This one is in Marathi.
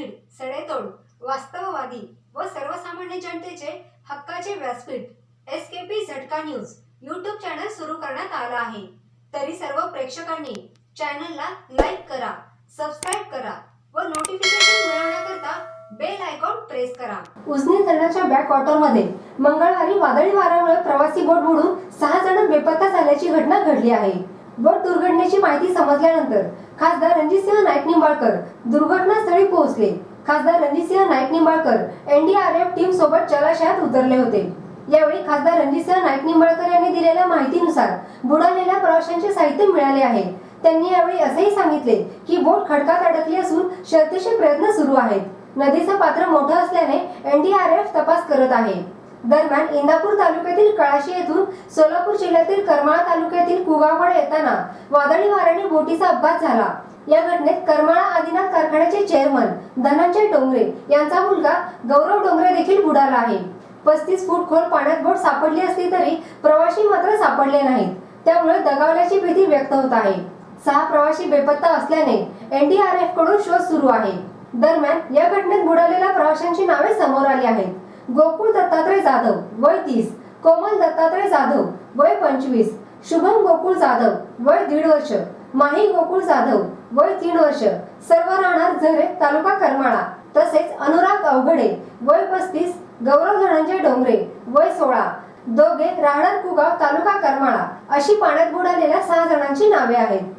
भीड सडेतोड वास्तववादी व सर्वसामान्य जनतेचे हक्काचे व्यासपीठ S K P Jhatka news YouTube channel सुरू करण्यात आला आहे. तरी सर्व प्रेक्षकांनी चॅनलला लाईक करा सबस्क्राईब करा व नोटिफिकेशन मिळवण्याकरता बेल आयकॉन प्रेस करा. उजनी धरणाच्या मध्ये मंगळवारी वादळी वाऱ्यामुळे प्रवासी बोट बुडून सहा जण बेपत्ता झाल्याची घटना घडली आहे. बोट दुर्घटनेची माहिती समजल्यानंतर खासदार रणजितसिंह नाईक निंबाळकर दुर्घटनास्थळी पोहोचले. खासदार रणजितसिंह नाईक निंबाळकर एनडीआरएफ टीम सोबत जलाशयात उतरले होते. यावेळी खासदार रणजितसिंह नाईक निंबाळकर यांनी दिलेल्या माहितीनुसार बुडालेल्या प्रवाशांचे साहित्य मिळाले आहे. त्यांनी यावेळी असेही सांगितले की बोट खडकात अडकली असून शर्तीचे प्रयत्न सुरू आहेत. नदीचं पात्र मोठं असल्याने एनडीआरएफ तपास करत आहे. दरम्यान इंदापूर तालुक्यातील कळाशी येथून सोलापूर जिल्ह्यातील करमाळा तालुक्यातील कुगावकडे येताना वादळी वाऱ्याने बोटीचा अपघात झाला. या घटनेत करमाळा आदिनाथ कारखान्याचे चेअरमन धनंजय डोंगरे यांचा मुलगा गौरव डोंगरे देखील बुडाला आहे. पस्तीस फूट खोल पाण्यात बोट सापडली असली तरी प्रवाशी मात्र सापडले नाहीत. त्यामुळे दगावल्याची भीती व्यक्त होत आहे. सहा प्रवासी बेपत्ता असल्याने एनडीआरएफकडून शोध सुरू आहे. दरम्यान या घटनेत बुडालेल्या प्रवाशांची नावे समोर आली आहेत. गोकुळ दत्तात्रय जाधव वय तीस. कोमल दत्तात्रय जाधव वय पंचवीस. शुभम गोकुळ जाधव वय दीड वर्ष. माही गोकुळ जाधव वय तीन वर्ष. सर्व राहणार झरे तालुका करमाळा. तसेच अनुराग अवघडे वय पस्तीस. गौरव धनंजय डोंगरे वय सोळा. दोघे राहणार कुगाव तालुका करमाळा. अशी पाण्यात बुडालेल्या सहा जणांची नावे आहेत.